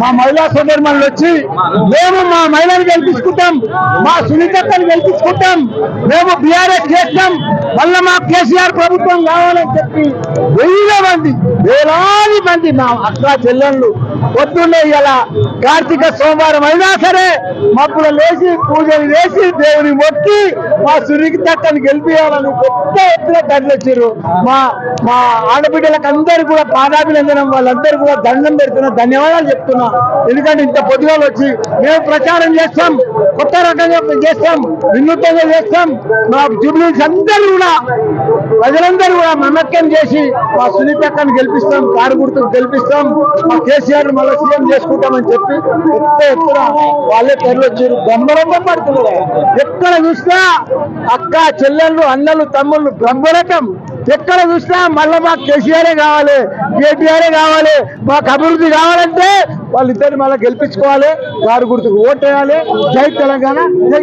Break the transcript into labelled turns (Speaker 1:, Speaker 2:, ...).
Speaker 1: మా మహిళా సోదరుమణులు వచ్చి మేము మా మహిళను గెలిపించుకుంటాం మా సునీతని గెలిపించుకుంటాం మేము బీఆర్ఎస్ చేస్తాం మళ్ళీ మా కేసీఆర్ ప్రభుత్వం కావాలని చెప్పి వేల మంది వేలా మంది మా అక్క చెల్లెళ్ళు పొద్దున్నే ఇలా కార్తీక సోమవారం అయినా సరే మబ్బులు లేచి పూజలు చేసి దేవుని మొక్కి మా సునీతక్కని గెలిపియాలని పెద్ద ఎత్తున దండొచ్చారు మా మా ఆడబిడ్డలకు అందరూ కూడా పాదాభినందనం వాళ్ళందరూ కూడా దండం పెడుతున్నా ధన్యవాదాలు చెప్తున్నా. ఎందుకంటే ఇంత పొద్దుగా వచ్చి మేము ప్రచారం చేస్తాం కొత్త రకంగా చేస్తాం వినూత్నంగా చేస్తాం. మా జూబ్లీస్ అందరూ కూడా ప్రజలందరూ కూడా మమత్యం చేసి మా సునీతక్కని గెలిపిస్తాం కారు గుర్తుకు గెలిపిస్తాం. మా కేసీఆర్ మళ్ళీ సీఎం చేసుకుంటామని చెప్పి పెద్ద ఎత్తున వాళ్ళే పేర్లు వచ్చారు. బ్రహ్మరంగం పడుతున్నారు. ఎక్కడ చూసినా అక్క చెల్లెళ్ళు అన్నలు తమ్ముళ్ళు బ్రహ్మరకం ఎక్కడ చూసినా మళ్ళీ మాకు కేసీఆరే కావాలి కేటీఆరే కావాలి మాకు అభివృద్ధి కావాలంటే వాళ్ళిద్దరిని మళ్ళీ గెలిపించుకోవాలి. వారి గుర్తుకు ఓటేయాలి జై తెలంగాణ జై